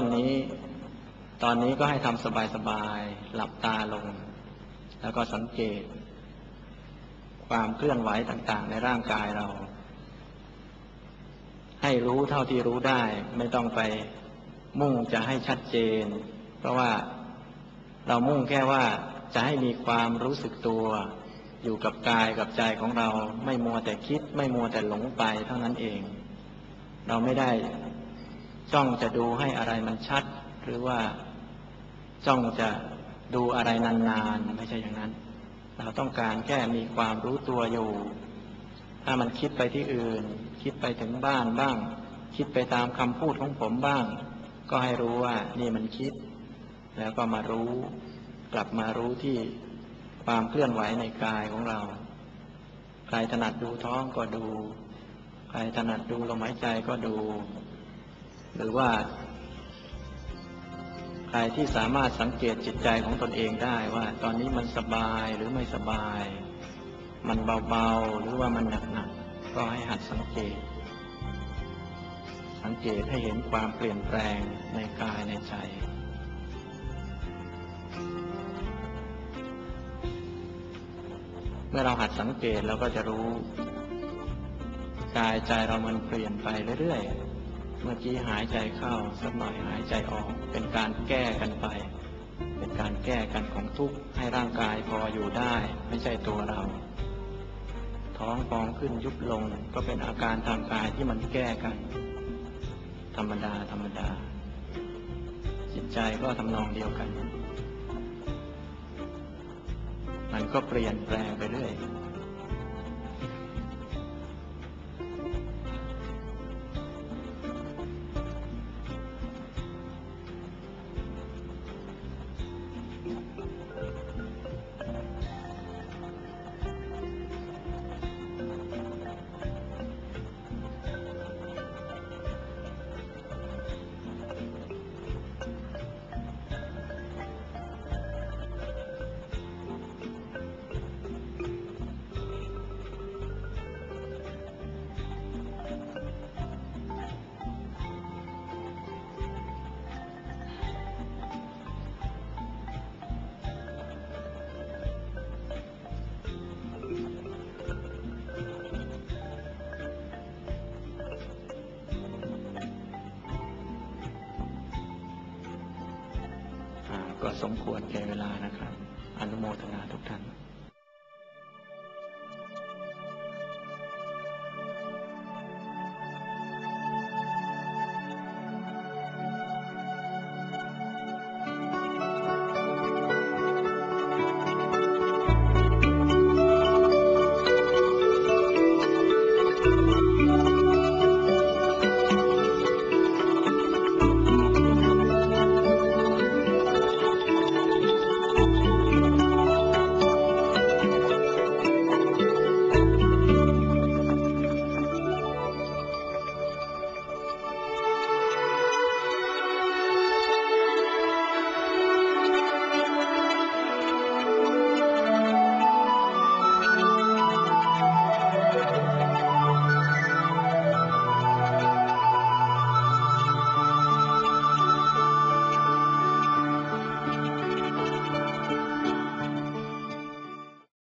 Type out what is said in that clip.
ตอนนี้ตอนนี้ก็ให้ทำสบายๆ หลับตาลง แล้วก็สังเกต ความเคลื่อนไหวต่างๆ ในร่างกายเรา ให้รู้เท่าที่รู้ได้ ไม่ต้องไปมุ่งจะให้ชัดเจน เพราะว่าเรามุ่งแค่ว่าจะให้มีความรู้สึกตัว อยู่กับกายกับใจของเรา ไม่มัวแต่คิด ไม่มัวแต่หลงไปเท่านั้นเอง เราไม่ได้ จ้องจะดูให้อะไรมันชัด หรือว่าจ้องจะดูอะไรนานๆไม่ใช่อย่างนั้น เราต้องการแค่มีความรู้ตัวอยู่ ถ้ามันคิดไปที่อื่น คิดไปถึงบ้านบ้าง คิดไปตามคำพูดของผมบ้าง ก็ให้รู้ว่านี่มันคิด แล้วก็มารู้ กลับมารู้ที่ความเคลื่อนไหวในกายของเรา ใครถนัดดูท้องก็ดู ใครถนัดดูลมหายใจก็ดู หรือว่าใครที่สามารถสังเกตจิตใจของตนเองได้ว่า ตอนนี้มันสบายหรือไม่สบาย มันเบาๆหรือว่ามันหนักๆก็ให้หัดสังเกต สังเกตให้เห็นความเปลี่ยนแปลงในกายในใจเมื่อเราหัดสังเกตเราก็จะรู้ กายใจเรามันเปลี่ยนไปเรื่อยๆ เมื่อกี้หายใจเข้าสักหน่อยหายใจออก เป็นการแก้กันไป เป็นการแก้กันของทุกข์ให้ร่างกายพออยู่ได้ ไม่ใช่ตัวเรา ท้องฟองขึ้นยุบลงก็เป็นอาการทางกายที่มันแก้กัน ธรรมดาธรรมดา จิตใจก็ทำนองเดียวกัน มันก็เปลี่ยนแปลงไปเรื่อย ก็สมควรแก่เวลานะครับ อนุโมทนาทุกท่าน